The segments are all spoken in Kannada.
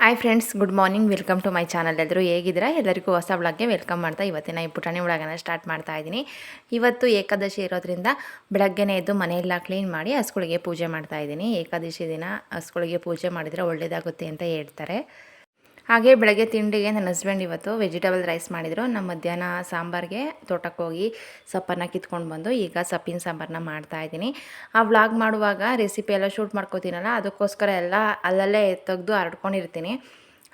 Hi friends good morning welcome to my channel ಎಲ್ಲರೂ ಹೇಗಿದ್ದೀರಾ? ಎಲ್ಲರಿಗೂ ಹೊಸ ಬ್ಲಾಗ್ಗೆ ವೆಲ್ಕಮ್ ಮಾಡ್ತಾ ಇವತ್ತಿನ ಈ ಪುಟಾಣಿ ವ್ಲಾಗನ್ನು ಸ್ಟಾರ್ಟ್ ಮಾಡ್ತಾ ಇದ್ದೀನಿ. ಇವತ್ತು ಏಕಾದಶಿ ಇರೋದ್ರಿಂದ ಬೆಳಗ್ಗೆನೇ ಎದ್ದು ಮನೆಯೆಲ್ಲ ಕ್ಲೀನ್ ಮಾಡಿ ಹಸುಗಳಿಗೆ ಪೂಜೆ ಮಾಡ್ತಾ ಇದ್ದೀನಿ. ಏಕಾದಶಿ ದಿನ ಹಸುಗಳಿಗೆ ಪೂಜೆ ಮಾಡಿದರೆ ಒಳ್ಳೆಯದಾಗುತ್ತೆ ಅಂತ ಹೇಳ್ತಾರೆ. ಹಾಗೆ ಬೆಳಗ್ಗೆ ತಿಂಡಿಗೆ ನನ್ನ ಹಸ್ಬೆಂಡ್ ಇವತ್ತು ವೆಜಿಟೇಬಲ್ ರೈಸ್ ಮಾಡಿದರು. ನಮ್ಮ ಮಧ್ಯಾಹ್ನ ಸಾಂಬಾರಿಗೆ ತೋಟಕ್ಕೆ ಹೋಗಿ ಸೊಪ್ಪನ್ನು ಕಿತ್ಕೊಂಡು ಬಂದು ಈಗ ಸೊಪ್ಪಿನ ಸಾಂಬಾರನ್ನ ಮಾಡ್ತಾ ಇದ್ದೀನಿ. ಆ ವ್ಲಾಗ್ ಮಾಡುವಾಗ ರೆಸಿಪಿ ಎಲ್ಲ ಶೂಟ್ ಮಾಡ್ಕೋತೀನಲ್ಲ ಅದಕ್ಕೋಸ್ಕರ ಎಲ್ಲ ಅಲ್ಲಲ್ಲೇ ತೆಗೆದು ಹರಡ್ಕೊಂಡಿರ್ತೀನಿ.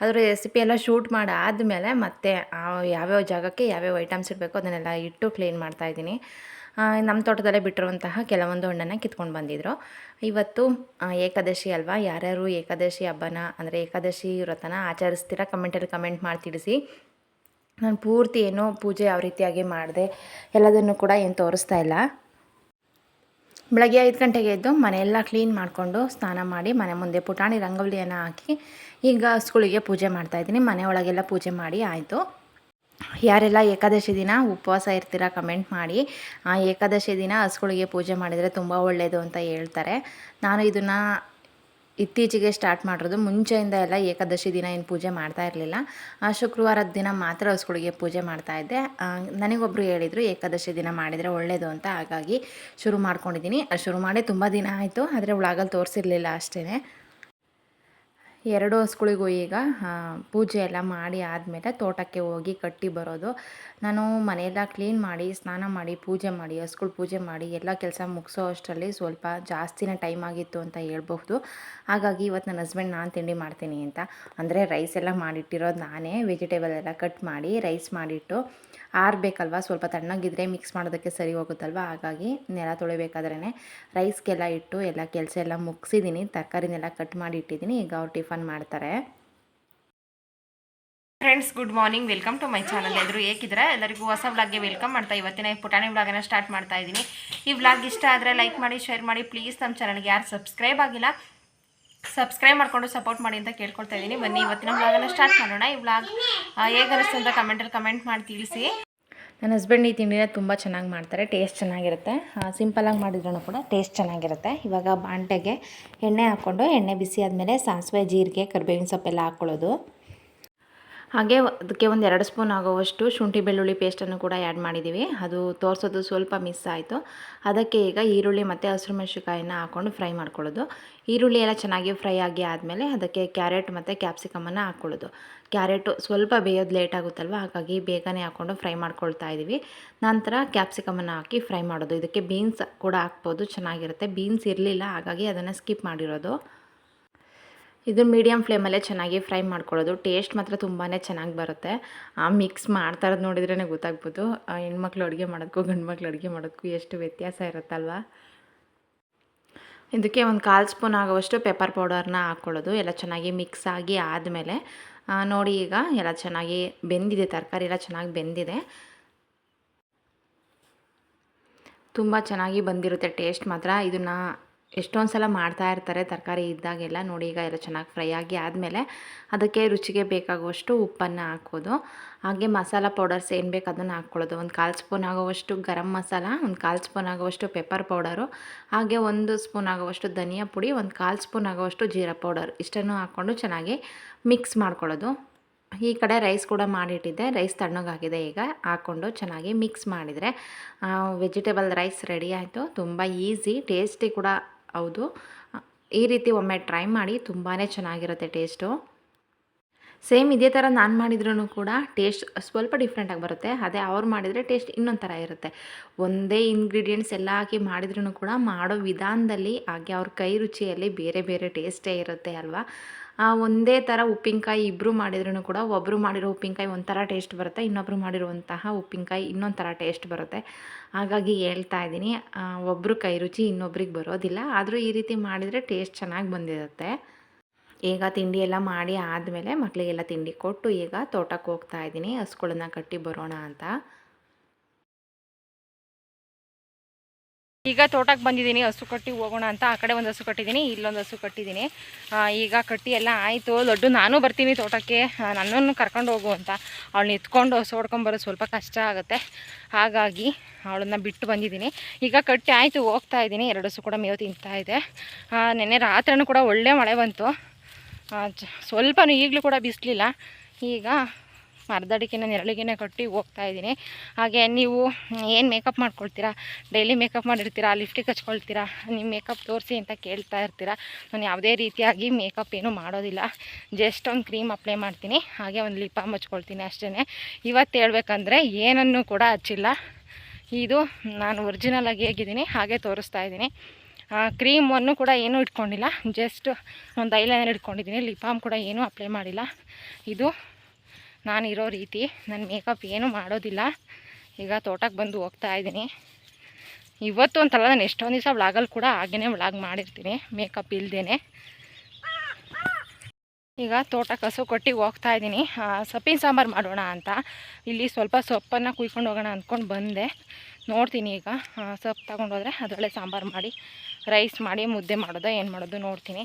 ಅದರ ರೆಸಿಪಿ ಎಲ್ಲ ಶೂಟ್ ಮಾಡಾದಮೇಲೆ ಮತ್ತೆ ಯಾವ್ಯಾವ ಜಾಗಕ್ಕೆ ಯಾವ್ಯಾವ ಐಟಮ್ಸ್ ಇರಬೇಕು ಅದನ್ನೆಲ್ಲ ಇಟ್ಟು ಕ್ಲೀನ್ ಮಾಡ್ತಾ ಇದ್ದೀನಿ. ಆ, ನಮ್ಮ ತೋಟದಲ್ಲೇ ಬಿಟ್ಟಿರುವಂತಹ ಕೆಲವೊಂದು ಹಣ್ಣನ್ನು ಕಿತ್ಕೊಂಡು ಬಂದಿದ್ರು. ಇವತ್ತು ಏಕಾದಶಿ ಅಲ್ವಾ? ಯಾರ್ಯಾರು ಏಕಾದಶಿ ಹಬ್ಬನ, ಅಂದರೆ ಏಕಾದಶಿ ವ್ರತನ ಆಚರಿಸ್ತೀರಾ? ಕಮೆಂಟಲ್ಲಿ ಕಮೆಂಟ್ ಮಾಡಿ ತಿಳಿಸಿ ನಾನು ಪೂರ್ತಿ ಏನೋ ಪೂಜೆ ಯಾವ ರೀತಿಯಾಗಿ ಮಾಡಿದೆ, ಎಲ್ಲದನ್ನು ಕೂಡ ಏನು ತೋರಿಸ್ತಾ ಇಲ್ಲ. ಬೆಳಗ್ಗೆ ಐದು ಗಂಟೆಗೆ ಎದ್ದು ಮನೆಯೆಲ್ಲ ಕ್ಲೀನ್ ಮಾಡಿಕೊಂಡು ಸ್ನಾನ ಮಾಡಿ ಮನೆ ಮುಂದೆ ಪುಟಾಣಿ ರಂಗೋಲಿಯನ್ನು ಹಾಕಿ ಈಗ ಹಸುಗಳಿಗೆ ಪೂಜೆ ಮಾಡ್ತಾಯಿದ್ದೀನಿ ಮನೆ ಒಳಗೆಲ್ಲ ಪೂಜೆ ಮಾಡಿ ಆಯಿತು. ಯಾರೆಲ್ಲ ಏಕಾದಶಿ ದಿನ ಉಪವಾಸ ಇರ್ತೀರ ಕಮೆಂಟ್ ಮಾಡಿ. ಆ ಏಕಾದಶಿ ದಿನ ಹಸುಗಳಿಗೆ ಪೂಜೆ ಮಾಡಿದರೆ ತುಂಬ ಒಳ್ಳೆಯದು ಅಂತ ಹೇಳ್ತಾರೆ. ನಾನು ಇದನ್ನು ಇತ್ತೀಚೆಗೆ ಸ್ಟಾರ್ಟ್ ಮಾಡಿರೋದು ಮುಂಚೆಯಿಂದ ಎಲ್ಲ ಏಕಾದಶಿ ದಿನ ಏನು ಪೂಜೆ ಮಾಡ್ತಾ ಇರಲಿಲ್ಲ. ಆ ಶುಕ್ರವಾರದ ದಿನ ಮಾತ್ರ ಹಸುಗಳಿಗೆ ಪೂಜೆ ಮಾಡ್ತಾ ಇದ್ದೆ. ನನಗೊಬ್ಬರು ಹೇಳಿದರು ಏಕಾದಶಿ ದಿನ ಮಾಡಿದರೆ ಒಳ್ಳೆಯದು ಅಂತ, ಹಾಗಾಗಿ ಶುರು ಮಾಡ್ಕೊಂಡಿದ್ದೀನಿ. ಶುರು ಮಾಡಿ ತುಂಬ ದಿನ ಆಯಿತು, ಆದರೆ ಒಳಗಲ್ಲಿ ತೋರಿಸಿರಲಿಲ್ಲ ಅಷ್ಟೇ ಎರಡು ಹಸುಗಳಿಗೂ ಈಗ ಪೂಜೆ ಎಲ್ಲ ಮಾಡಿ ಆದಮೇಲೆ ತೋಟಕ್ಕೆ ಹೋಗಿ ಕಟ್ಟಿ ಬರೋದು. ನಾನು ಮನೆಯೆಲ್ಲ ಕ್ಲೀನ್ ಮಾಡಿ, ಸ್ನಾನ ಮಾಡಿ, ಪೂಜೆ ಮಾಡಿ, ಹಸುಗಳು ಪೂಜೆ ಮಾಡಿ, ಎಲ್ಲ ಕೆಲಸ ಮುಗಿಸೋ ಅಷ್ಟರಲ್ಲಿ ಸ್ವಲ್ಪ ಜಾಸ್ತಿನೇ ಟೈಮ್ ಆಗಿತ್ತು ಅಂತ ಹೇಳ್ಬಹುದು. ಹಾಗಾಗಿ ಇವತ್ತು ನನ್ನ ಹಸ್ಬೆಂಡ್ ನಾನು ತಿಂಡಿ ಮಾಡ್ತೀನಿ ಅಂತ. ಅಂದರೆ ರೈಸ್ ಎಲ್ಲ ಮಾಡಿಟ್ಟಿರೋದು ನಾನೇ ವೆಜಿಟೇಬಲ್ ಎಲ್ಲ ಕಟ್ ಮಾಡಿ ರೈಸ್ ಮಾಡಿಟ್ಟು ಆರಬೇಕಲ್ವ? ಸ್ವಲ್ಪ ತಣ್ಣಗಿದ್ರೆ ಮಿಕ್ಸ್ ಮಾಡೋದಕ್ಕೆ ಸರಿ ಹೋಗುತ್ತಲ್ವ? ಹಾಗಾಗಿ ನೆಲ ತೊಳಿಬೇಕಾದ್ರೇ ರೈಸ್ಗೆಲ್ಲ ಇಟ್ಟು ಎಲ್ಲ ಕೆಲಸ ಎಲ್ಲ ಮುಗಿಸಿದ್ದೀನಿ ತರಕಾರಿನೆಲ್ಲ ಕಟ್ ಮಾಡಿ ಇಟ್ಟಿದ್ದೀನಿ ಈಗ ಅವ್ರು ಟಿಫನ್ ಮಾಡ್ತಾರೆ. Friends good morning welcome to my channel ಎದುರು ಏಕಿದ್ರೆ ಎಲ್ಲರಿಗೂ ಹೊಸ ವ್ಲಾಗ್ಗೆ ವೆಲ್ಕಮ್ ಮಾಡ್ತಾ ಇವತ್ತಿನ ಈ ಪುಟಾಣಿ ವ್ಲಾಗನ್ನು ಸ್ಟಾರ್ಟ್ ಮಾಡ್ತಾ ಇದ್ದೀನಿ ಈ ವ್ಲಾಗ್ ಇಷ್ಟ ಆದರೆ ಲೈಕ್ ಮಾಡಿ ಶೇರ್ ಮಾಡಿ. ಪ್ಲೀಸ್ ನಮ್ಮ ಚಾನಲ್ಗೆ ಯಾರು ಸಬ್ಸ್ಕ್ರೈಬ್ ಆಗಿಲ್ಲ ಸಬ್ಸ್ಕ್ರೈಬ್ ಮಾಡಿಕೊಂಡು ಸಪೋರ್ಟ್ ಮಾಡಿ ಅಂತ ಕೇಳ್ಕೊಳ್ತಾ ಇದ್ದೀನಿ ಬನ್ನಿ, ಇವತ್ತಿನ ವ್ಲಾಗನ್ನು ಸ್ಟಾರ್ಟ್ ಮಾಡೋಣ. ಈ ವ್ಲಾಗ್ ಹೇಗೆ ಅನಿಸ್ತು ಅಂತ ಕಮೆಂಟಲ್ಲಿ ಕಮೆಂಟ್ ಮಾಡಿ ತಿಳಿಸಿ. ನನ್ನ ಹಸ್ಬೆಂಡ್ ಈ ತಿಂಡಿನ ತುಂಬ ಚೆನ್ನಾಗಿ ಮಾಡ್ತಾರೆ ಟೇಸ್ಟ್ ಚೆನ್ನಾಗಿರುತ್ತೆ. ಸಿಂಪಲಾಗಿ ಮಾಡಿದ್ರೂ ಕೂಡ ಟೇಸ್ಟ್ ಚೆನ್ನಾಗಿರುತ್ತೆ. ಇವಾಗ ಬಾಂಟೆಗೆ ಎಣ್ಣೆ ಹಾಕ್ಕೊಂಡು ಎಣ್ಣೆ ಬಿಸಿ ಆದಮೇಲೆ ಸಾಸಿವೆ, ಜೀರಿಗೆ, ಕರಿಬೇವಿನ ಸೊಪ್ಪೆಲ್ಲ ಹಾಕ್ಕೊಳ್ಳೋದು ಹಾಗೆ ಅದಕ್ಕೆ ಒಂದು ಎರಡು ಸ್ಪೂನ್ ಆಗೋವಷ್ಟು ಶುಂಠಿ ಬೆಳ್ಳುಳ್ಳಿ ಪೇಸ್ಟನ್ನು ಕೂಡ ಆ್ಯಡ್ ಮಾಡಿದ್ದೀವಿ ಅದು ತೋರಿಸೋದು ಸ್ವಲ್ಪ ಮಿಸ್ ಆಯಿತು. ಅದಕ್ಕೆ ಈಗ ಈರುಳ್ಳಿ ಮತ್ತು ಹಸಿರು ಮೆಣಸಿಕಾಯಿನ ಹಾಕ್ಕೊಂಡು ಫ್ರೈ ಮಾಡ್ಕೊಳ್ಳೋದು. ಈರುಳ್ಳಿ ಎಲ್ಲ ಚೆನ್ನಾಗಿ ಫ್ರೈ ಆಗಿ ಆದಮೇಲೆ ಅದಕ್ಕೆ ಕ್ಯಾರೆಟ್ ಮತ್ತು ಕ್ಯಾಪ್ಸಿಕಮನ್ನು ಹಾಕ್ಕೊಳ್ಳೋದು ಕ್ಯಾರೆಟು ಸ್ವಲ್ಪ ಬೇಯೋದು ಲೇಟ್ ಆಗುತ್ತಲ್ವ? ಹಾಗಾಗಿ ಬೇಗನೆ ಹಾಕ್ಕೊಂಡು ಫ್ರೈ ಮಾಡ್ಕೊಳ್ತಾ ಇದ್ದೀವಿ ನಂತರ ಕ್ಯಾಪ್ಸಿಕಮನ್ನು ಹಾಕಿ ಫ್ರೈ ಮಾಡೋದು. ಇದಕ್ಕೆ ಬೀನ್ಸ್ ಕೂಡ ಹಾಕ್ಬೋದು. ಚೆನ್ನಾಗಿರುತ್ತೆ. ಬೀನ್ಸ್ ಇರಲಿಲ್ಲ, ಹಾಗಾಗಿ ಅದನ್ನು ಸ್ಕಿಪ್ ಮಾಡಿರೋದು. ಇದು ಮೀಡಿಯಮ್ ಫ್ಲೇಮಲ್ಲೇ ಚೆನ್ನಾಗಿ ಫ್ರೈ ಮಾಡ್ಕೊಳ್ಳೋದು. ಟೇಸ್ಟ್ ಮಾತ್ರ ತುಂಬಾ ಚೆನ್ನಾಗಿ ಬರುತ್ತೆ. ಆ ಮಿಕ್ಸ್ ಮಾಡ್ತಾ ಇರೋದು ನೋಡಿದ್ರೇ ಗೊತ್ತಾಗ್ಬೋದು. ಹೆಣ್ಮಕ್ಳು ಅಡುಗೆ ಮಾಡೋದಕ್ಕೂ ಗಂಡು ಮಕ್ಳು ಅಡುಗೆ ಮಾಡೋದಕ್ಕೂ ಎಷ್ಟು ವ್ಯತ್ಯಾಸ ಇರುತ್ತಲ್ವ? ಇದಕ್ಕೆ ಒಂದು ಕಾಲು ಸ್ಪೂನ್ ಆಗುವಷ್ಟು ಪೆಪ್ಪರ್ ಪೌಡರ್ನ ಹಾಕ್ಕೊಳ್ಳೋದು ಎಲ್ಲ ಚೆನ್ನಾಗಿ ಮಿಕ್ಸ್ ಆಗಿ ಆದಮೇಲೆ ನೋಡಿ ಈಗ ಎಲ್ಲ ಚೆನ್ನಾಗಿ ಬೆಂದಿದೆ, ತರಕಾರಿ ಎಲ್ಲ ಚೆನ್ನಾಗಿ ಬೆಂದಿದೆ. ತುಂಬ ಚೆನ್ನಾಗಿ ಬಂದಿರುತ್ತೆ ಟೇಸ್ಟ್ ಮಾತ್ರ. ಇದನ್ನು ಎಷ್ಟೊಂದು ಸಲ ಮಾಡ್ತಾ ಇರ್ತಾರೆ ತರಕಾರಿ ಇದ್ದಾಗೆಲ್ಲ ನೋಡಿ ಈಗ ಎಲ್ಲ ಚೆನ್ನಾಗಿ ಫ್ರೈ ಆಗಿ ಆದಮೇಲೆ ಅದಕ್ಕೆ ರುಚಿಗೆ ಬೇಕಾಗುವಷ್ಟು ಉಪ್ಪನ್ನು ಹಾಕೋದು. ಹಾಗೆ ಮಸಾಲ ಪೌಡರ್ಸ್ ಏನು ಬೇಕು ಅದನ್ನು ಹಾಕ್ಕೊಳ್ಳೋದು ಒಂದು ಕಾಲು ಸ್ಪೂನ್ ಆಗುವಷ್ಟು ಗರಂ ಮಸಾಲ, ಒಂದು ಕಾಲು ಸ್ಪೂನ್ ಆಗುವಷ್ಟು ಪೆಪ್ಪರ್ ಪೌಡರು, ಹಾಗೆ ಒಂದು ಸ್ಪೂನ್ ಆಗುವಷ್ಟು ಧನಿಯಾ ಪುಡಿ, ಒಂದು ಕಾಲು ಸ್ಪೂನ್ ಆಗುವಷ್ಟು ಜೀರಾ ಪೌಡರ್ ಇಷ್ಟನ್ನು ಹಾಕ್ಕೊಂಡು ಚೆನ್ನಾಗಿ ಮಿಕ್ಸ್ ಮಾಡ್ಕೊಳ್ಳೋದು. ಈ ಕಡೆ ರೈಸ್ ಕೂಡ ಮಾಡಿಟ್ಟಿದ್ದೆ. ರೈಸ್ ತಣ್ಣಗಾಗಿದೆ ಈಗ. ಹಾಕ್ಕೊಂಡು ಚೆನ್ನಾಗಿ ಮಿಕ್ಸ್ ಮಾಡಿದರೆ ವೆಜಿಟೇಬಲ್ ರೈಸ್ ರೆಡಿ ಆಯಿತು. ತುಂಬ ಈಸಿ, ಟೇಸ್ಟಿ ಕೂಡ ಹೌದು. ಈ ರೀತಿ ಒಮ್ಮೆ ಟ್ರೈ ಮಾಡಿ ತುಂಬಾ ಚೆನ್ನಾಗಿರುತ್ತೆ ಟೇಸ್ಟು. ಸೇಮ್ ಇದೇ ಥರ ನಾನು ಮಾಡಿದ್ರೂ ಕೂಡ ಟೇಸ್ಟ್ ಸ್ವಲ್ಪ ಡಿಫ್ರೆಂಟಾಗಿ ಬರುತ್ತೆ. ಅದೇ ಅವ್ರು ಮಾಡಿದರೆ ಟೇಸ್ಟ್ ಇನ್ನೊಂದು ಥರ ಇರುತ್ತೆ. ಒಂದೇ ಇಂಗ್ರೀಡಿಯೆಂಟ್ಸ್ ಎಲ್ಲ ಹಾಕಿ ಮಾಡಿದ್ರೂ ಕೂಡ ಮಾಡೋ ವಿಧಾನದಲ್ಲಿ ಹಾಗೆ ಅವ್ರ ಕೈ ರುಚಿಯಲ್ಲಿ ಬೇರೆ ಬೇರೆ ಟೇಸ್ಟೇ ಇರುತ್ತೆ ಅಲ್ವಾ? ಒಂದೇ ಥರ ಉಪ್ಪಿನಕಾಯಿ ಇಬ್ಬರು ಮಾಡಿದ್ರೂ ಕೂಡ ಒಬ್ಬರು ಮಾಡಿರೋ ಉಪ್ಪಿನಕಾಯಿ ಒಂಥರ ಟೇಸ್ಟ್ ಬರುತ್ತೆ ಇನ್ನೊಬ್ಬರು ಮಾಡಿರುವಂತಹ ಉಪ್ಪಿನಕಾಯಿ ಇನ್ನೊಂದು ಥರ ಟೇಸ್ಟ್ ಬರುತ್ತೆ. ಹಾಗಾಗಿ ಹೇಳ್ತಾ ಇದ್ದೀನಿ ಒಬ್ಬರು ಕೈ ರುಚಿ ಇನ್ನೊಬ್ರಿಗೆ ಬರೋದಿಲ್ಲ, ಆದರೂ ಈ ರೀತಿ ಮಾಡಿದರೆ ಟೇಸ್ಟ್ ಚೆನ್ನಾಗಿ ಬಂದಿರುತ್ತೆ. ಈಗ ತಿಂಡಿ ಎಲ್ಲ ಮಾಡಿ ಆದಮೇಲೆ ಮಕ್ಕಳಿಗೆಲ್ಲ ತಿಂಡಿ ಕೊಟ್ಟು ಈಗ ತೋಟಕ್ಕೆ ಹೋಗ್ತಾ ಇದ್ದೀನಿ ಹಸುಗಳನ್ನ ಕಟ್ಟಿ ಬರೋಣ ಅಂತ. ಈಗ ತೋಟಕ್ಕೆ ಬಂದಿದ್ದೀನಿ, ಹಸು ಕಟ್ಟಿ ಹೋಗೋಣ ಅಂತ. ಆ ಕಡೆ ಒಂದು ಹಸು ಕಟ್ಟಿದ್ದೀನಿ, ಇಲ್ಲೊಂದು ಹಸು ಕಟ್ಟಿದ್ದೀನಿ. ಈಗ ಕಟ್ಟಿ ಎಲ್ಲ ಆಯಿತು. ದೊಡ್ಡ ನಾನು ಬರ್ತೀನಿ ತೋಟಕ್ಕೆ. ನನ್ನನ್ನು ಕರ್ಕೊಂಡು ಹೋಗು ಅಂತ. ಅವಳನ್ನ ಎತ್ಕೊಂಡು ಹಸು ಹೊಡ್ಕೊಂಬರೋದು ಸ್ವಲ್ಪ ಕಷ್ಟ ಆಗುತ್ತೆ. ಹಾಗಾಗಿ ಅವಳನ್ನ ಬಿಟ್ಟು ಬಂದಿದ್ದೀನಿ. ಈಗ ಕಟ್ಟಿ ಆಯಿತು, ಹೋಗ್ತಾ ಇದ್ದೀನಿ. ಎರಡು ಹಸು ಕೂಡ ಮೇವು ತಿಂತಾ ಇದೆ. ನೆನ್ನೆ ರಾತ್ರಿನೂ ಕೂಡ ಒಳ್ಳೆ ಮಳೆ ಬಂತು. ಸ್ವಲ್ಪನೂ ಈಗಲೂ ಕೂಡ ಬಿಸಿಲಿಲ್ಲ. ಈಗ ಮರದಡಿಕೆನ, ನೆರಳಿಗೆನೆ ಕಟ್ಟಿ ಹೋಗ್ತಾ ಇದ್ದೀನಿ. ಹಾಗೆ ನೀವು ಏನು ಮೇಕಪ್ ಮಾಡ್ಕೊಳ್ತೀರಾ? ಡೈಲಿ ಮೇಕಪ್ ಮಾಡಿರ್ತೀರಾ? ಲಿಫ್ಟಿಗೆ ಹಚ್ಕೊಳ್ತೀರಾ? ನಿಮ್ಮ ಮೇಕಪ್ ತೋರಿಸಿ ಅಂತ ಕೇಳ್ತಾ ಇರ್ತೀರಾ? ನಾನು ಯಾವುದೇ ರೀತಿಯಾಗಿ ಮೇಕಪ್ ಏನೂ ಮಾಡೋದಿಲ್ಲ. ಜಸ್ಟ್ ಒಂದು ಕ್ರೀಮ್ ಅಪ್ಲೈ ಮಾಡ್ತೀನಿ. ಹಾಗೆ ಒಂದು ಲಿಪ್ ಬಾಮ್ ಹಚ್ಕೊಳ್ತೀನಿ ಅಷ್ಟೇ ಇವತ್ತು ಹೇಳ್ಬೇಕಂದ್ರೆ ಏನನ್ನು ಕೂಡ ಹಚ್ಚಿಲ್ಲ. ಇದು ನಾನು ಒರಿಜಿನಲ್ ಆಗಿ ಹೇಗಿದ್ದೀನಿ, ಹಾಗೆ ತೋರಿಸ್ತಾ ಇದ್ದೀನಿ. ಕ್ರೀಮನ್ನು ಕೂಡ ಏನೂ ಇಟ್ಕೊಂಡಿಲ್ಲ. ಜಸ್ಟ್ ಒಂದು ಐಲೈನರ್ ಇಟ್ಕೊಂಡಿದ್ದೀನಿ. ಲಿಪ್ ಬಾಮ್ ಕೂಡ ಏನೂ ಅಪ್ಲೈ ಮಾಡಿಲ್ಲ. ಇದು ನಾನಿರೋ ರೀತಿ ನಾನು ಮೇಕಪ್ ಏನೂ ಮಾಡೋದಿಲ್ಲ. ಈಗ ತೋಟಕ್ಕೆ ಬಂದು ಹೋಗ್ತಾ ಇದ್ದೀನಿ. ಇವತ್ತು ಅಂತಲ್ಲ ನಾನು ಎಷ್ಟೊಂದು ದಿವಸ ವ್ಲಾಗಲ್ಲಿ ಕೂಡ ಹಾಗೇ ವ್ಲಾಗ್ ಮಾಡಿರ್ತೀನಿ ಮೇಕಪ್ ಇಲ್ಲದೇ ಈಗ ತೋಟಕ್ಕೆ ಹಸು ಕೊಟ್ಟಿಗೆ ಹೋಗ್ತಾ ಇದ್ದೀನಿ. ಸೊಪ್ಪಿನ ಸಾಂಬಾರು ಮಾಡೋಣ ಅಂತ. ಇಲ್ಲಿ ಸ್ವಲ್ಪ ಸೊಪ್ಪನ್ನು ಕುಯ್ಕೊಂಡು ಹೋಗೋಣ ಅಂದ್ಕೊಂಡು ಬಂದೆ. ನೋಡ್ತೀನಿ ಈಗ. ಸೊಪ್ಪು ತಗೊಂಡು ಹೋದರೆ ಅದರಲ್ಲೇ ಸಾಂಬಾರು ಮಾಡಿ, ರೈಸ್ ಮಾಡಿ, ಮುದ್ದೆ ಮಾಡೋದು, ಏನು ಮಾಡೋದು ನೋಡ್ತೀನಿ.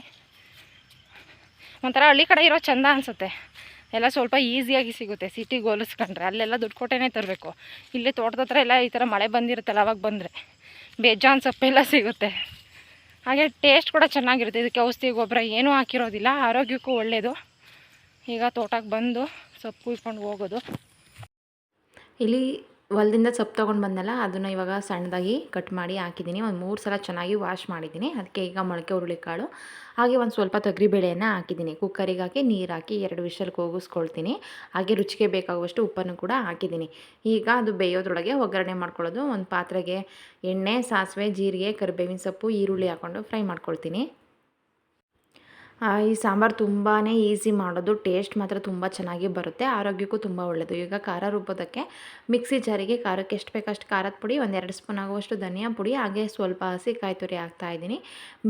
ಒಂಥರ ಹಳ್ಳಿ ಕಡೆ ಇರೋ ಚೆಂದ ಅನಿಸುತ್ತೆ. ಎಲ್ಲ ಸ್ವಲ್ಪ ಈಸಿಯಾಗಿ ಸಿಗುತ್ತೆ. ಸಿಟಿಗೆ ಹೋಲಿಸ್ಕೊಂಡ್ರೆ ಅಲ್ಲೆಲ್ಲ ದುಡ್ಡು ಕೊಟ್ಟೇ ತರಬೇಕು. ಇಲ್ಲಿ ತೋಟದ ಹತ್ರ ಎಲ್ಲ ಈ ಥರ ಮಳೆ ಬಂದಿರುತ್ತಲ್ಲ, ಅವಾಗ ಬಂದರೆ ಬೇಜಾನ್ ಸೊಪ್ಪೆಲ್ಲ ಸಿಗುತ್ತೆ. ಹಾಗೆ ಟೇಸ್ಟ್ ಕೂಡ ಚೆನ್ನಾಗಿರುತ್ತೆ. ಇದಕ್ಕೆ ಔಷಧಿ, ಗೊಬ್ಬರ ಏನೂ ಹಾಕಿರೋದಿಲ್ಲ. ಆರೋಗ್ಯಕ್ಕೂ ಒಳ್ಳೆಯದು ಈಗ ತೋಟಕ್ಕೆ ಬಂದು ಸೊಪ್ಪು ಕುಯ್ಕೊಂಡು ಹೋಗೋದು. ಇಲ್ಲಿ ಹೊಲದಿಂದ ಸೊಪ್ಪು ತೊಗೊಂಡು ಬಂದಲ್ಲ ಅದನ್ನು ಇವಾಗ ಸಣ್ಣದಾಗಿ ಕಟ್ ಮಾಡಿ ಹಾಕಿದ್ದೀನಿ ಒಂದು ಮೂರು ಸಲ ಚೆನ್ನಾಗಿ ವಾಶ್ ಮಾಡಿದ್ದೀನಿ ಅದಕ್ಕೆ ಈಗ ಮೊಳಕೆ ಹುರುಳಿಕಾಳು, ಹಾಗೆ ಒಂದು ಸ್ವಲ್ಪ ತೊಗರಿಬೇಳೆಯನ್ನು ಹಾಕಿದ್ದೀನಿ ಕುಕ್ಕರಿಗೆ ಹಾಕಿ ನೀರು ಹಾಕಿ ಎರಡು ವಿಷಲ್ ಕೂಗಿಸ್ಕೊಳ್ತೀನಿ ಹಾಗೆ ರುಚಿಗೆ ಬೇಕಾಗುವಷ್ಟು ಉಪ್ಪನ್ನು ಕೂಡ ಹಾಕಿದ್ದೀನಿ ಈಗ ಅದು ಬೇಯೋದ್ರೊಳಗೆ ಒಗ್ಗರಣೆ ಮಾಡ್ಕೊಳ್ಳೋದು. ಒಂದು ಪಾತ್ರೆಗೆ ಎಣ್ಣೆ, ಸಾಸಿವೆ, ಜೀರಿಗೆ, ಕರಿಬೇವಿನ ಸೊಪ್ಪು, ಈರುಳ್ಳಿ ಹಾಕ್ಕೊಂಡು ಫ್ರೈ ಮಾಡ್ಕೊಳ್ತೀನಿ. ಈ ಸಾಂಬಾರು ತುಂಬಾ ಈಸಿ ಮಾಡೋದು. ಟೇಸ್ಟ್ ಮಾತ್ರ ತುಂಬ ಚೆನ್ನಾಗಿ ಬರುತ್ತೆ. ಆರೋಗ್ಯಕ್ಕೂ ತುಂಬ ಒಳ್ಳೆಯದು ಈಗ ಖಾರ ರುಬ್ಬೋದಕ್ಕೆ ಮಿಕ್ಸಿ ಜಾರಿಗೆ ಖಾರಕ್ಕೆ ಎಷ್ಟು ಬೇಕಷ್ಟು ಖಾರದ ಪುಡಿ, ಒಂದೆರಡು ಸ್ಪೂನ್ ಆಗುವಷ್ಟು ಧನಿಯಾ ಪುಡಿ, ಹಾಗೆ ಸ್ವಲ್ಪ ಹಸಿ ಕಾಯಿ ತುರಿ ಹಾಕ್ತಾಯಿದ್ದೀನಿ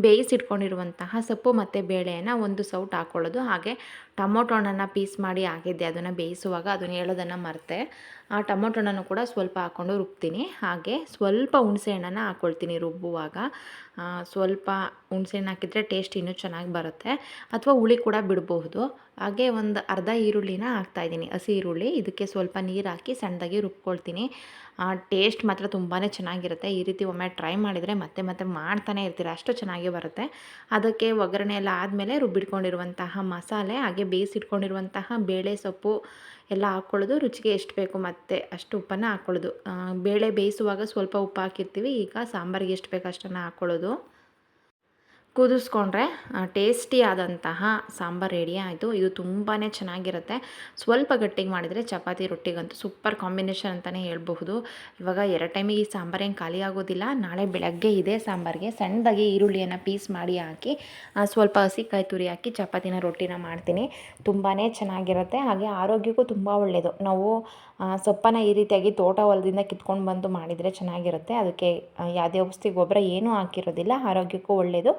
ಬೇಯಿಸಿಟ್ಕೊಂಡಿರುವಂತಹ ಸೊಪ್ಪು ಮತ್ತು ಬೇಳೆಯನ್ನು ಒಂದು ಸೌಟ್ ಹಾಕ್ಕೊಳ್ಳೋದು ಹಾಗೆ ಟೊಮೊಟೊ ಹಣ್ಣನ್ನು ಪೀಸ್ ಮಾಡಿ ಹಾಕಿದ್ದೆ. ಅದನ್ನು ಬೇಯಿಸುವಾಗ ಅದನ್ನು ಹೇಳೋದನ್ನು ಮರೆತೆ. ಆ ಟೊಮೊಟೊ ಹಣ್ಣನ್ನು ಕೂಡ ಸ್ವಲ್ಪ ಹಾಕ್ಕೊಂಡು ರುಬ್ತೀನಿ. ಹಾಗೆ ಸ್ವಲ್ಪ ಹುಣಸೆ ಹಣ್ಣನ್ನು ಹಾಕ್ಕೊಳ್ತೀನಿ ರುಬ್ಬುವಾಗ. ಸ್ವಲ್ಪ ಹುಣಸೆಹಣ್ಣು ಹಾಕಿದರೆ ಟೇಸ್ಟ್ ಇನ್ನೂ ಚೆನ್ನಾಗಿ ಬರುತ್ತೆ. ಅಥವಾ ಹುಳಿ ಕೂಡ ಬಿಡಬಹುದು. ಹಾಗೆ ಒಂದು ಅರ್ಧ ಈರುಳ್ಳಿನ ಹಾಕ್ತಾಯಿದ್ದೀನಿ ಹಸಿ ಈರುಳ್ಳಿ, ಇದಕ್ಕೆ ಸ್ವಲ್ಪ ನೀರು ಹಾಕಿ ಸಣ್ಣದಾಗಿ ರುಬ್ಕೊಳ್ತೀನಿ. ಟೇಸ್ಟ್ ಮಾತ್ರ ತುಂಬಾ ಚೆನ್ನಾಗಿರುತ್ತೆ. ಈ ರೀತಿ ಒಮ್ಮೆ ಟ್ರೈ ಮಾಡಿದರೆ ಮತ್ತೆ ಮತ್ತೆ ಮಾಡ್ತಾನೆ ಇರ್ತೀರ, ಅಷ್ಟು ಚೆನ್ನಾಗಿ ಬರುತ್ತೆ. ಅದಕ್ಕೆ ಒಗ್ಗರಣೆ ಎಲ್ಲ ಆದಮೇಲೆ ರುಬ್ಬಿಟ್ಕೊಂಡಿರುವಂತಹ ಮಸಾಲೆ, ಹಾಗೆ ಬೇಯಿಸಿಟ್ಕೊಂಡಿರುವಂತಹ ಬೇಳೆ ಸೊಪ್ಪು ಎಲ್ಲ ಹಾಕ್ಕೊಳ್ಳೋದು ರುಚಿಗೆ ಎಷ್ಟು ಬೇಕು ಮತ್ತೆ ಅಷ್ಟು ಉಪ್ಪನ್ನು ಹಾಕ್ಕೊಳ್ಳೋದು ಬೇಳೆ ಬೇಯಿಸುವಾಗ ಸ್ವಲ್ಪ ಉಪ್ಪು ಹಾಕಿರ್ತೀವಿ, ಈಗ ಸಾಂಬಾರಿಗೆ ಎಷ್ಟು ಬೇಕು ಅಷ್ಟನ್ನು ಹಾಕ್ಕೊಳ್ಳೋದು ಕುದಿಸ್ಕೊಂಡ್ರೆ ಟೇಸ್ಟಿ ಆದಂತಹ ಸಾಂಬಾರು ರೆಡಿ ಆಯಿತು. ಇದು ತುಂಬಾ ಚೆನ್ನಾಗಿರುತ್ತೆ. ಸ್ವಲ್ಪ ಗಟ್ಟಿಗೆ ಮಾಡಿದರೆ ಚಪಾತಿ ರೊಟ್ಟಿಗಂತೂ ಸೂಪರ್ ಕಾಂಬಿನೇಷನ್ ಅಂತಲೇ ಹೇಳಬಹುದು. ಇವಾಗ ಎರಡು ಟೈಮಿಗೆ ಈ ಸಾಂಬಾರು ಏನು ಖಾಲಿ ಆಗೋದಿಲ್ಲ. ನಾಳೆ ಬೆಳಗ್ಗೆ ಇದೇ ಸಾಂಬಾರಿಗೆ ಸಣ್ಣದಾಗಿ ಈರುಳ್ಳಿಯನ್ನು ಪೀಸ್ ಮಾಡಿ ಹಾಕಿ ಸ್ವಲ್ಪ ಹಸಿಕಾಯಿ ತುರಿ ಹಾಕಿ ಚಪಾತಿನ ರೊಟ್ಟಿನ ಮಾಡ್ತೀನಿ. ತುಂಬಾ ಚೆನ್ನಾಗಿರುತ್ತೆ. ಹಾಗೆ ಆರೋಗ್ಯಕ್ಕೂ ತುಂಬ ಒಳ್ಳೆಯದು ನಾವು ಸೊಪ್ಪನ್ನು ಈ ರೀತಿಯಾಗಿ ತೋಟ ಹೊಲದಿಂದ ಕಿತ್ಕೊಂಡು ಬಂದು ಮಾಡಿದರೆ ಚೆನ್ನಾಗಿರುತ್ತೆ. ಅದಕ್ಕೆ ಯಾವುದೇ ಔಷಧಿ ಗೊಬ್ಬರ ಏನೂ ಹಾಕಿರೋದಿಲ್ಲ. ಆರೋಗ್ಯಕ್ಕೂ ಒಳ್ಳೆಯದು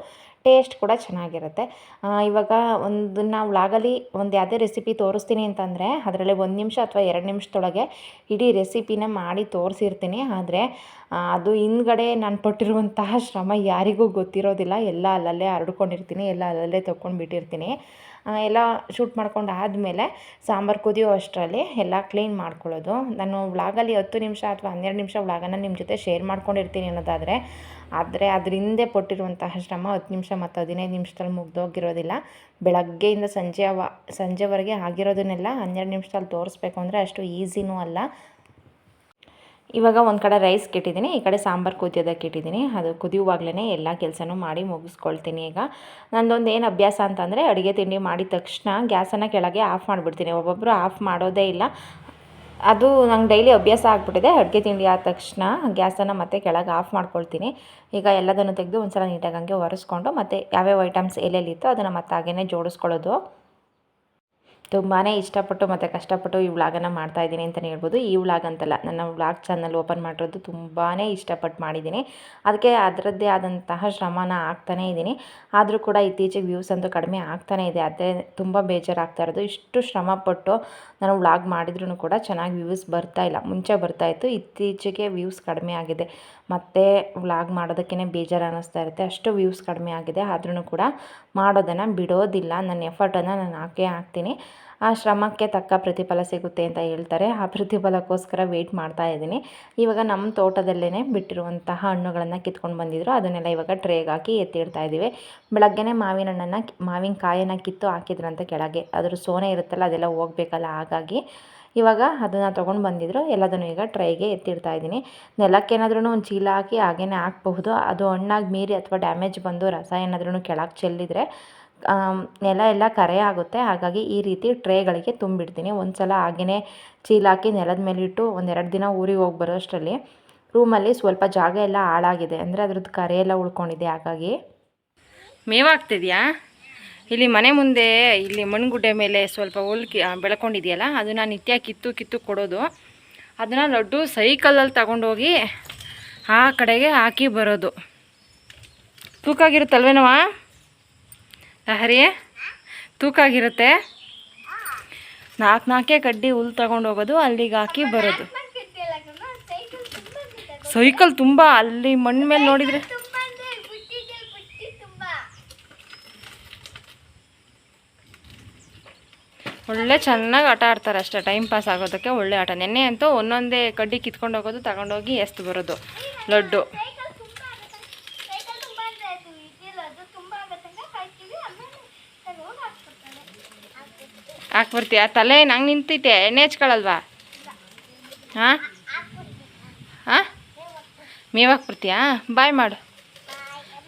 ಟೇಸ್ಟ್ ಕೂಡ ಚೆನ್ನಾಗಿರುತ್ತೆ. ಇವಾಗ ಒಂದು ನಾವು ವ್ಲಾಗಲ್ಲಿ ಒಂದು ಯಾವುದೇ ರೆಸಿಪಿ ತೋರಿಸ್ತೀನಿ ಅಂತಂದರೆ ಅದರಲ್ಲಿ ಒಂದು ನಿಮಿಷ ಅಥವಾ ಎರಡು ನಿಮಿಷದೊಳಗೆ ಇಡೀ ರೆಸಿಪಿನ ಮಾಡಿ ತೋರಿಸಿರ್ತೀನಿ. ಆದರೆ ಅದು ಹಿಂದ್ಗಡೆ ನಾನು ಪಟ್ಟಿರುವಂತಹ ಶ್ರಮ ಯಾರಿಗೂ ಗೊತ್ತಿರೋದಿಲ್ಲ. ಎಲ್ಲ ಅಲ್ಲಲ್ಲೇ ಹರಡ್ಕೊಂಡಿರ್ತೀನಿ, ಎಲ್ಲ ಅಲ್ಲಲ್ಲೇ ತೊಗೊಂಡು ಬಿಟ್ಟಿರ್ತೀನಿ ಎಲ್ಲ ಶೂಟ್ ಮಾಡ್ಕೊಂಡು ಆದಮೇಲೆ ಸಾಂಬಾರು ಕುದಿಯೋ ಅಷ್ಟರಲ್ಲಿ ಎಲ್ಲ ಕ್ಲೀನ್ ಮಾಡ್ಕೊಳ್ಳೋದು. ನಾನು ವ್ಲಾಗಲ್ಲಿ ಹತ್ತು ನಿಮಿಷ ಅಥವಾ ಹನ್ನೆರಡು ನಿಮಿಷ ವ್ಲಾಗನ್ನು ನಿಮ್ಮ ಜೊತೆ ಶೇರ್ ಮಾಡ್ಕೊಂಡಿರ್ತೀನಿ ಅನ್ನೋದಾದರೆ ಆದರೆ ಅದ್ರ ಹಿಂದೆ ಕೊಟ್ಟಿರುವಂತಹ ಶ್ರಮ ಹತ್ತು ನಿಮಿಷ ಮತ್ತು ಹದಿನೈದು ನಿಮಿಷದಲ್ಲಿ ಮುಗ್ದೋಗಿರೋದಿಲ್ಲ ಬೆಳಗ್ಗೆಯಿಂದ ಸಂಜೆ ಸಂಜೆವರೆಗೆ ಆಗಿರೋದನ್ನೆಲ್ಲ ಹನ್ನೆರಡು ನಿಮಿಷದಲ್ಲಿ ತೋರಿಸ್ಬೇಕು ಅಂದರೆ ಅಷ್ಟು ಈಸಿನೂ ಅಲ್ಲ. ಇವಾಗ ಒಂದು ಕಡೆ ರೈಸ್ ಕೆಟ್ಟಿದ್ದೀನಿ, ಈ ಕಡೆ ಸಾಂಬಾರು ಕುದಿಯೋದಕ್ಕೆ ಇಟ್ಟಿದ್ದೀನಿ ಅದು ಕುದಿಯುವಾಗಲೇ ಎಲ್ಲ ಕೆಲಸನೂ ಮಾಡಿ ಮುಗಿಸ್ಕೊಳ್ತೀನಿ ಈಗ. ನಂದೊಂದು ಏನು ಅಭ್ಯಾಸ ಅಂತಂದರೆ ಅಡುಗೆ ತಿಂಡಿ ಮಾಡಿದ ತಕ್ಷಣ ಗ್ಯಾಸನ್ನು ಕೆಳಗೆ ಆಫ್ ಮಾಡಿಬಿಡ್ತೀನಿ. ಒಬ್ಬೊಬ್ಬರು ಆಫ್ ಮಾಡೋದೇ ಇಲ್ಲ. ಅದು ನಂಗೆ ಡೈಲಿ ಅಭ್ಯಾಸ ಆಗಿಬಿಟ್ಟಿದೆ. ಅಡುಗೆ ತಿಂಡಿ ಆದ ತಕ್ಷಣ ಗ್ಯಾಸನ್ನು ಮತ್ತೆ ಕೆಳಗೆ ಆಫ್ ಮಾಡ್ಕೊಳ್ತೀನಿ. ಈಗ ಎಲ್ಲದನ್ನು ತೆಗೆದು ಒಂದು ಸಲ ನೀಟಾಗಿ ಹಂಗೆ ಒರೆಸ್ಕೊಂಡು ಮತ್ತು ಯಾವ್ಯಾವ ಐಟಮ್ಸ್ ಎಲ್ಲೆಲ್ಲಿತ್ತೋ ಅದನ್ನು ಮತ್ತೆ ಹಾಗೆಯೇ ಜೋಡಿಸ್ಕೊಳ್ಳೋದು. ತುಂಬಾ ಇಷ್ಟಪಟ್ಟು ಮತ್ತು ಕಷ್ಟಪಟ್ಟು ಈ ವ್ಲಾಗನ್ನು ಮಾಡ್ತಾಯಿದ್ದೀನಿ ಅಂತಲೇ ಹೇಳ್ಬೋದು. ಈ ವ್ಲಾಗ್ ಅಂತಲ್ಲ, ನನ್ನ ವ್ಲಾಗ್ ಚಾನಲ್ ಓಪನ್ ಮಾಡಿರೋದು ತುಂಬಾ ಇಷ್ಟಪಟ್ಟು ಮಾಡಿದ್ದೀನಿ. ಅದಕ್ಕೆ ಅದರದ್ದೇ ಆದಂತಹ ಶ್ರಮನ ಆಗ್ತಾನೇ ಇದ್ದೀನಿ. ಆದರೂ ಕೂಡ ಇತ್ತೀಚೆಗೆ ವ್ಯೂಸ್ ಅಂತೂ ಕಡಿಮೆ ಆಗ್ತಾನೇ ಇದೆ. ಅದೇ ತುಂಬ ಬೇಜಾರಾಗ್ತಾ ಇರೋದು. ಇಷ್ಟು ಶ್ರಮಪಟ್ಟು ನಾನು ವ್ಲಾಗ್ ಮಾಡಿದ್ರೂ ಕೂಡ ಚೆನ್ನಾಗಿ ವ್ಯೂಸ್ ಬರ್ತಾ ಇಲ್ಲ. ಮುಂಚೆ ಬರ್ತಾಯಿತ್ತು ಇತ್ತೀಚೆಗೆ ವ್ಯೂಸ್ ಕಡಿಮೆ ಆಗಿದೆ. ಮತ್ತು ವ್ಲಾಗ್ ಮಾಡೋದಕ್ಕೇ ಬೇಜಾರು ಅನ್ನಿಸ್ತಾ ಇರುತ್ತೆ. ಅಷ್ಟು ವ್ಯೂಸ್ ಕಡಿಮೆ ಆಗಿದೆ. ಆದ್ರೂ ಕೂಡ ಮಾಡೋದನ್ನು ಬಿಡೋದಿಲ್ಲ. ನನ್ನ ಎಫರ್ಟನ್ನು ನಾನು ಹಾಕೇ ಹಾಕ್ತೀನಿ. ಆ ಶ್ರಮಕ್ಕೆ ತಕ್ಕ ಪ್ರತಿಫಲ ಸಿಗುತ್ತೆ ಅಂತ ಹೇಳ್ತಾರೆ. ಆ ಪ್ರತಿಫಲಕ್ಕೋಸ್ಕರ ವೆಯ್ಟ್ ಮಾಡ್ತಾ ಇದ್ದೀನಿ. ಇವಾಗ ನಮ್ಮ ತೋಟದಲ್ಲೇ ಬಿಟ್ಟಿರುವಂತಹ ಹಣ್ಣುಗಳನ್ನು ಕಿತ್ಕೊಂಡು ಬಂದಿದ್ರು. ಅದನ್ನೆಲ್ಲ ಇವಾಗ ಟ್ರೇಗೆ ಹಾಕಿ ಎತ್ತಿಡ್ತಾ ಇದ್ದೀವಿ. ಬೆಳಗ್ಗೆನೇ ಮಾವಿನ ಹಣ್ಣನ್ನು ಮಾವಿನ ಕಾಯನ್ನು ಕಿತ್ತು ಹಾಕಿದ್ರಂತೆ ಕೆಳಗೆ. ಅದ್ರ ಸೋನೆ ಇರುತ್ತಲ್ಲ, ಅದೆಲ್ಲ ಹೋಗ್ಬೇಕಲ್ಲ, ಹಾಗಾಗಿ ಇವಾಗ ಅದನ್ನು ತೊಗೊಂಡು ಬಂದಿದ್ರು. ಎಲ್ಲದನ್ನು ಈಗ ಟ್ರೈಗೆ ಎತ್ತಿಡ್ತಾ ಇದ್ದೀನಿ. ನೆಲಕ್ಕೇನಾದ್ರೂ ಒಂದು ಚೀಲ ಹಾಕಿ ಹಾಗೇ ಹಾಕ್ಬಹುದು. ಅದು ಹಣ್ಣಾಗಿ ಮೀರಿ ಅಥವಾ ಡ್ಯಾಮೇಜ್ ಬಂದು ರಸ ಏನಾದ್ರೂ ಕೆಳಗೆ ಚೆಲ್ಲಿದರೆ ನೆಲ ಎಲ್ಲ ಕರೆ ಆಗುತ್ತೆ ಹಾಗಾಗಿ ಈ ರೀತಿ ಟ್ರೇಗಳಿಗೆ ತುಂಬಿಡ್ತೀನಿ. ಒಂದು ಸಲ ಹಾಗೆಯೇ ಚೀಲ ಹಾಕಿ ನೆಲದ ಮೇಲೆ ಇಟ್ಟು ಒಂದೆರಡು ದಿನ ಊರಿಗೆ ಹೋಗಿ ಬರೋಷ್ಟರಲ್ಲಿ ರೂಮಲ್ಲಿ ಸ್ವಲ್ಪ ಜಾಗ ಎಲ್ಲ ಹಾಳಾಗಿದೆ. ಅಂದರೆ ಅದ್ರದ್ದು ಕರೆ ಎಲ್ಲ ಉಳ್ಕೊಂಡಿದೆ. ಹಾಗಾಗಿ ಮೇವಾಗ್ತಿದೆಯಾ? ಇಲ್ಲಿ ಮನೆ ಮುಂದೆ ಇಲ್ಲಿ ಮಣ್ಗುಡ್ಡೆ ಮೇಲೆ ಸ್ವಲ್ಪ ಹುಲ್ಕಿ ಬೆಳ್ಕೊಂಡಿದೆಯಲ್ಲ, ಅದನ್ನು ನಿತ್ಯ ಕಿತ್ತು ಕಿತ್ತು ಕೊಡೋದು. ಅದನ್ನು ಲಡ್ಡು ಸೈಕಲಲ್ಲಿ ತಗೊಂಡೋಗಿ ಆ ಕಡೆಗೆ ಹಾಕಿ ಬರೋದು. ತೂಕಾಗಿರುತ್ತಲ್ವೇನವ ಹರಿ ತೂಕಾಗಿರುತ್ತೆ. ನಾಲ್ಕು ನಾಲ್ಕೇ ಕಡ್ಡಿ ಹುಲ್ ತಗೊಂಡು ಹೋಗೋದು ಅಲ್ಲಿಗೆ ಹಾಕಿ ಬರೋದು. ಸೈಕಲ್ ತುಂಬ, ಅಲ್ಲಿ ಮಣ್ಣ ಮೇಲೆ ನೋಡಿದರೆ. ಒಳ್ಳೆ ಚೆನ್ನಾಗಿ ಆಟ ಆಡ್ತಾರೆ ಅಷ್ಟೇ, ಟೈಮ್ ಪಾಸ್ ಆಗೋದಕ್ಕೆ ಒಳ್ಳೆ ಆಟ. ನೆನ್ನೆ ಅಂತೂ ಒಂದೊಂದೇ ಕಡ್ಡಿ ಕಿತ್ಕೊಂಡು ಹೋಗೋದು ತಗೊಂಡೋಗಿ ಎಸ್ತು ಬರೋದು, ಲಡ್ಡು. ಹಾಕ್ಬರ್ತೀಯ ತಲೆ ನಂಗೆ ನಿಂತೈತೆ ಎಣ್ಣೆ ಹಚ್ಕೊಳಲ್ವಾ? ಹಾಂ? ಹಾಂ? ಮೇವು ಹಾಕ್ಬಿಡ್ತೀಯಾ? ಬಾಯ್ ಮಾಡು.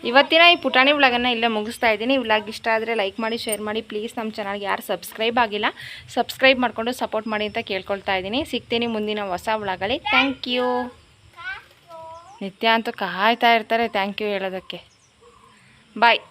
ಇವತ್ತಿನ ಈ ಪುಟಾಣಿ ವ್ಲಾಗನ್ನು ಇಲ್ಲೇ ಮುಗಿಸ್ತಾ ಇದ್ದೀನಿ. ವ್ಲಾಗ್ ಇಷ್ಟ ಆದರೆ ಲೈಕ್ ಮಾಡಿ, ಶೇರ್ ಮಾಡಿ. ಪ್ಲೀಸ್ ನಮ್ಮ ಚಾನಲ್ಗೆ ಯಾರು ಸಬ್ಸ್ಕ್ರೈಬ್ ಆಗಿಲ್ಲ, ಸಬ್ಸ್ಕ್ರೈಬ್ ಮಾಡಿಕೊಂಡು ಸಪೋರ್ಟ್ ಮಾಡಿ ಅಂತ ಕೇಳ್ಕೊಳ್ತಾ ಇದ್ದೀನಿ. ಸಿಗ್ತೀನಿ ಮುಂದಿನ ಹೊಸ ವ್ಲಾಗಲ್ಲಿ. Thank you. ನಿತ್ಯ ಅಂತೂ ಕಾಯ್ತಾ ಇರ್ತಾರೆ. ಥ್ಯಾಂಕ್ ಯು ಹೇಳೋದಕ್ಕೆ. ಬಾಯ್.